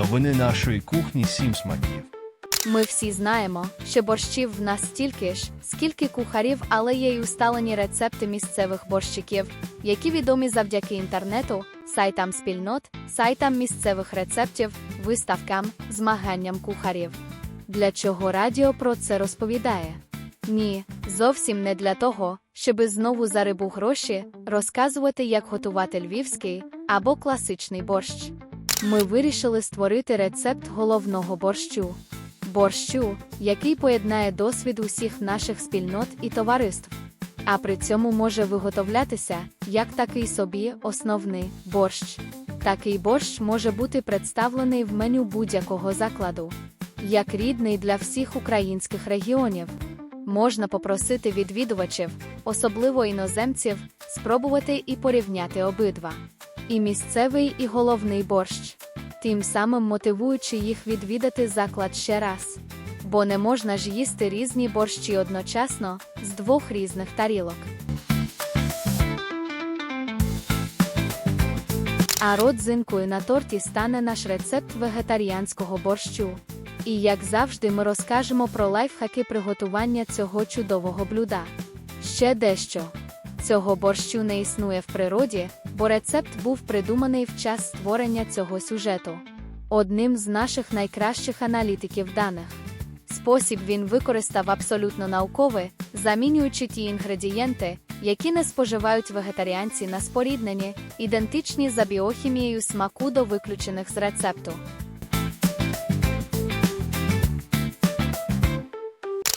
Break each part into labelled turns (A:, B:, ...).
A: Новини нашої кухні сім смаків.
B: Ми всі знаємо, що борщів в нас стільки ж, скільки кухарів, але є й усталені рецепти місцевих борщиків, які відомі завдяки інтернету, сайтам спільнот, сайтам місцевих рецептів, виставкам, змаганням кухарів. Для чого радіо про це розповідає? Ні, зовсім не для того, щоби знову за рибу гроші розказувати, як готувати львівський або класичний борщ. Ми вирішили створити рецепт головного борщу. Борщу, який поєднає досвід усіх наших спільнот і товариств. А при цьому може виготовлятися як такий собі основний борщ. Такий борщ може бути представлений в меню будь-якого закладу, як рідний для всіх українських регіонів. Можна попросити відвідувачів, особливо іноземців, спробувати і порівняти обидва. І місцевий, і головний борщ тим самим мотивуючи їх відвідати заклад ще раз. Бо не можна ж їсти різні борщі одночасно з двох різних тарілок. А родзинкою на торті стане наш рецепт вегетаріанського борщу. І як завжди, ми розкажемо про лайфхаки приготування цього чудового блюда. Ще дещо. Цього борщу не існує в природі, бо рецепт був придуманий в час створення цього сюжету. Одним з наших найкращих аналітиків даних. Спосіб він використав абсолютно науковий, замінюючи ті інгредієнти, які не споживають вегетаріанці на споріднені, ідентичні за біохімією смаку до виключених з рецепту.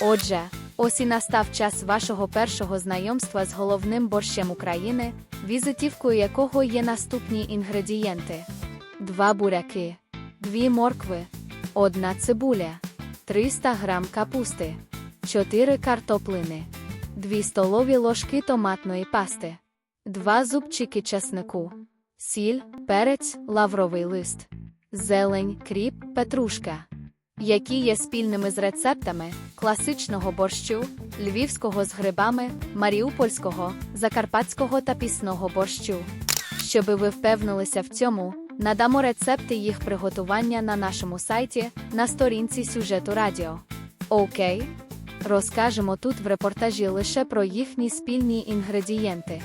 B: Отже, ось і настав час вашого першого знайомства з головним борщем України, візитівкою якого є наступні інгредієнти: 2 буряки, 2 моркви, 1 цибуля, 300 грам капусти, 4 картоплини, 2 столові ложки томатної пасти, 2 зубчики часнику, сіль, перець, лавровий лист, зелень, кріп, петрушка які є спільними з рецептами класичного борщу, львівського з грибами, маріупольського, закарпатського та пісного борщу. Щоби ви впевнилися в цьому, надамо рецепти їх приготування на нашому сайті на сторінці сюжету радіо. Окей? Розкажемо тут в репортажі лише про їхні спільні інгредієнти.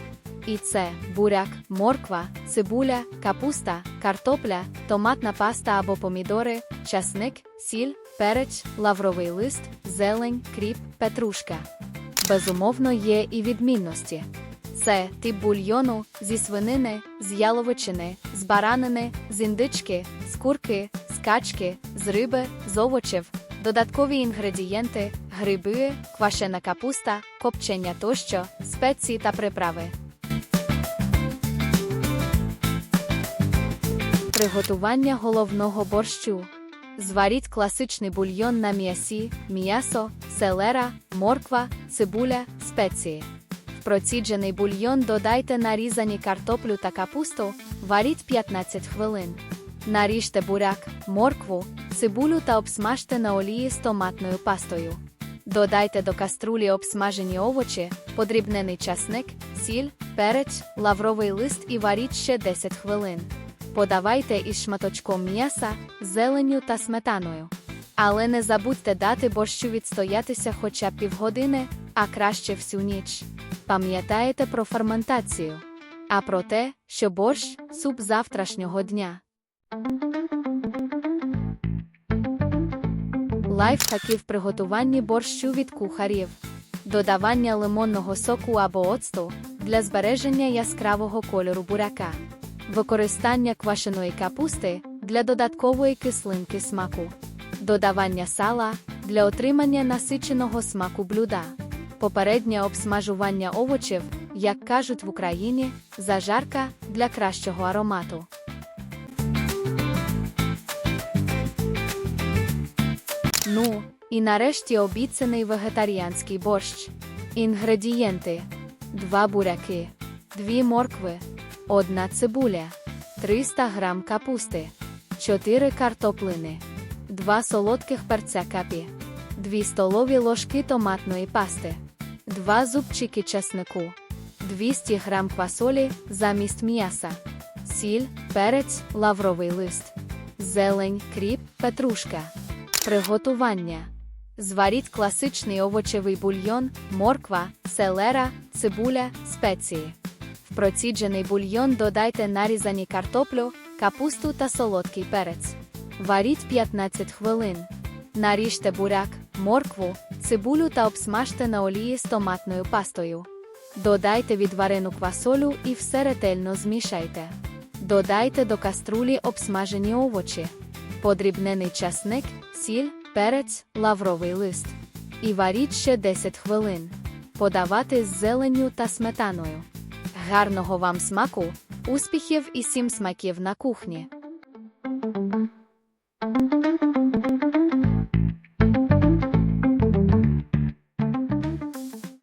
B: І це буряк, морква, цибуля, капуста, картопля, томатна паста або помідори, часник, сіль, перець, лавровий лист, зелень, кріп, петрушка. Безумовно, є і відмінності. Це тип бульйону зі свинини, з яловичини, з баранини, з індички, з курки, з качки, з риби, з овочів, додаткові інгредієнти, гриби, квашена капуста, копчення тощо, спеції та приправи. Приготування головного борщу. Зваріть класичний бульйон на м'ясі, м'ясо, селера, морква, цибуля, спеції. В проціджений бульйон додайте нарізані картоплю та капусту, варіть 15 хвилин. Наріжте буряк, моркву, цибулю та обсмажте на олії з томатною пастою. Додайте до каструлі обсмажені овочі, подрібнений часник, сіль, перець, лавровий лист і варіть ще 10 хвилин. Подавайте із шматочком м'яса, зеленню та сметаною. Але не забудьте дати борщу відстоятися хоча б півгодини, а краще всю ніч. Пам'ятаєте про ферментацію, а про те, що борщ суп завтрашнього дня. Лайфхаки в приготуванні борщу від кухарів. Додавання лимонного соку або оцту для збереження яскравого кольору буряка. Використання квашеної капусти для додаткової кислинки смаку. Додавання сала для отримання насиченого смаку блюда. Попереднє обсмажування овочів, як кажуть в Україні, зажарка для кращого аромату. Ну, і нарешті обіцяний вегетаріанський борщ. Інгредієнти: 2 буряки, 2 моркви, 1 цибуля, 300 грам капусти, 4 картоплини, 2 солодких перця капі, 2 столові ложки томатної пасти, 2 зубчики чеснику, 200 грам квасолі замість м'яса, сіль, перець, лавровий лист, зелень, кріп, петрушка. Приготування. Зваріть класичний овочевий бульйон, морква, селера, цибуля, спеції. Проціджений бульйон додайте нарізані картоплю, капусту та солодкий перець. Варіть 15 хвилин. Наріжте буряк, моркву, цибулю та обсмажте на олії з томатною пастою. Додайте відварену квасолю і все ретельно змішайте. Додайте до каструлі обсмажені овочі, подрібнений часник, сіль, перець, лавровий лист. І варіть ще 10 хвилин. Подавати з зеленню та сметаною. Гарного вам смаку, успіхів і сім смаків на кухні.